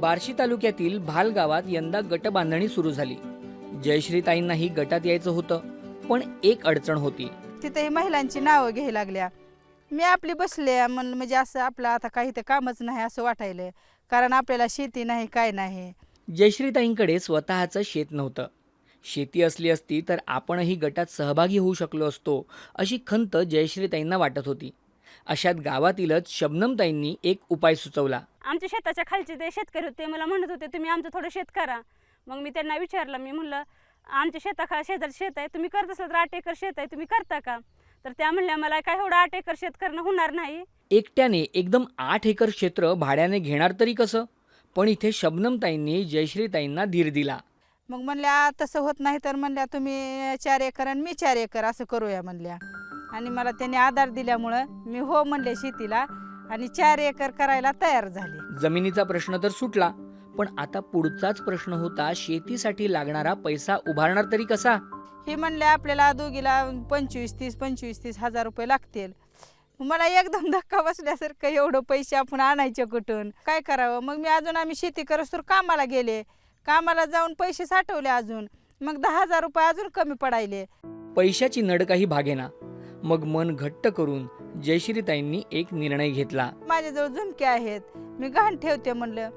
बार्शी तालुक्यातील भाल गावात यंदा गट बांधणी सुरू झाली. जयश्रीताईंनाही गटात यायचं होतं पण एक अडचण होती. तिथेही महिलांची नावं घ्यायला लागल्या. मी आपली बसले म्हण म्हणजे असं आपलं आता काही ते कामच नाही असं वाटायलं. कारण आपल्याला शेती नाही काय नाही. जयश्रीताईंकडे स्वतःचं शेत नव्हतं. शेती असली असती तर आपणही गटात सहभागी होऊ शकलो असतो अशी खंत जयश्रीताईंना वाटत होती. अशात गावातीलच शबनमताईंनी एक उपाय सुचवला. आमच्या शेताच्या खालचे ते शेतकरी होते ते मला म्हणत होते तुम्ही आमचं थोडं शेत करा. मग मी त्यांना विचारलं मी म्हणलं आमच्या शेताखा शेजारी शेत आहे तुम्ही करत असाल तर आठ एकर शेत आहे तुम्ही करता का? तर त्या म्हणल्या मला काय एवढं आठ एकर शेत करणं होणार नाही. एकट्याने एकदम आठ एकर क्षेत्र भाड्याने घेणार तरी कसं? पण इथे शबनमताईंनी जयश्रीताईंना धीर दिला. मग म्हणल्या तसं होत नाही तर म्हणल्या तुम्ही चार एकर आणि मी चार एकर असं करूया म्हणल्या. आणि मला त्यांनी आधार दिल्यामुळं मी हो म्हणले शेतीला आणि चार एकर करायला तयार झाले. जमिनीचा प्रश्न तर सुटला पण आता पुढचाच प्रश्न होता शेतीसाठी लागणारा पैसा उभारणार तरी कसा? हे म्हणले आपल्याला दोघीला पंचवीस तीस पंचवीस तीस हजार रुपये लागतील. मला एकदम धक्का बसल्यासारखं एवढं पैसे आपण आणायचे कुठून? काय करावं? मग मी अजून आम्ही शेती करत तर कामाला गेले. कामाला जाऊन पैसे साठवले अजून. मग दहा हजार रुपये अजून कमी पडायले. पैशाची नड काही भागेना. मग मन घट्ट करून जयश्रीताईंनी एक निर्णय घेतला. माझ्याजवळ झुमके आहेत. मी गहाण ठेवते म्हणलं.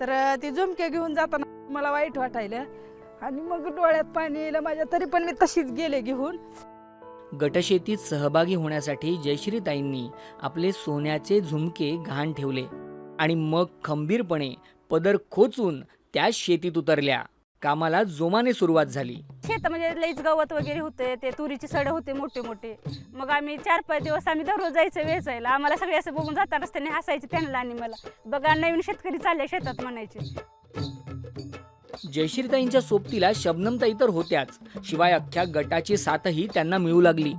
तर ती झुमके घेऊन जाताना मला वाईट वाटायलं. आणि मग डोळ्यात पाणी येईल माझ्या तरी पण मी तशीच गेले घेऊन. गटशेतीत सहभागी होण्यासाठी जयश्रीताईंनी आपले सोन्याचे झुमके गहाण ठेवले. आणि मग खंबीरपणे पदर खोचून त्या शेतीत उतरल्या. कामाला जोमाने सुरुवात झाली. शेत म्हणजे लईच गवत वगैरे होते ते तुरीची सड होते मोठे मोठे. मग आम्ही चार पाच दिवस आम्ही दररोज जायचं वेचायला. आम्हाला सगळे असं बघून जातानाच त्यांनी हसायचे त्यांना आणि मला. बघा नवीन शेतकरी चालले शेतात म्हणायचे. जयश्रीताईंच्या सोबतीला शबनमताई तर होत्याच. शिवाय अख्ख्या गटाची साथही त्यांना मिळू लागली.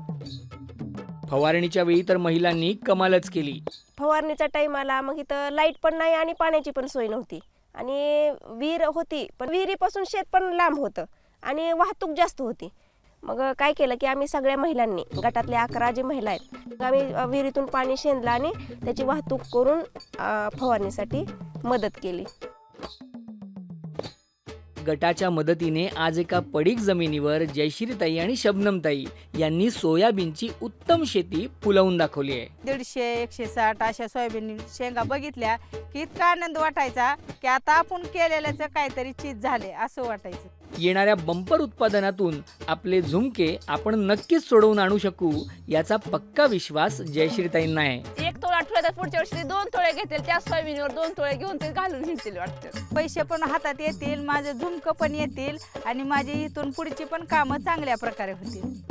फवारणीच्या वेळी तर महिलांनी कमालच केली. फवारणीचा टाईम आला मग इथं लाइट पण नाही आणि पाण्याची पण सोय नव्हती. आणि विहीर होती पण विहिरीपासून शेत पण लांब होतं आणि वाहतूक जास्त होती. मग काय केलं की आम्ही सगळ्या महिलांनी गटातल्या अकरा जे महिला आहेत आम्ही विहिरीतून पाणी शेंदलं आणि त्याची वाहतूक करून फवारणीसाठी मदत केली. गटाच्या मदतीने आज एका पडीक जमिनीवर जयश्रीताई आणि शबनमताई यांनी सोयाबीनची उत्तम शेती फुलवून दाखवली आहे. दीडशे एकशे साठ अशा सोयाबीन शेंगा बघितल्या की इतका आनंद वाटायचा की आता आपण केलेल्याच काहीतरी चीज झाले असं वाटायचं. येणाऱ्या बंपर उत्पादनातून आपले झुमके आपण नक्कीच सोडवून आणू शकू याचा पक्का विश्वास जयश्रीताईंना आहे. एक पुढच्या वर्षी दोन तोळे घेतील त्या सोयाबीनवर दोन तोळे घेऊन ते घालून हिंडतील वाटतं. पैसे पण हातात येतील माझं झुमकं पण येतील आणि माझी इथून पुढची पण कामं चांगल्या प्रकारे होतील.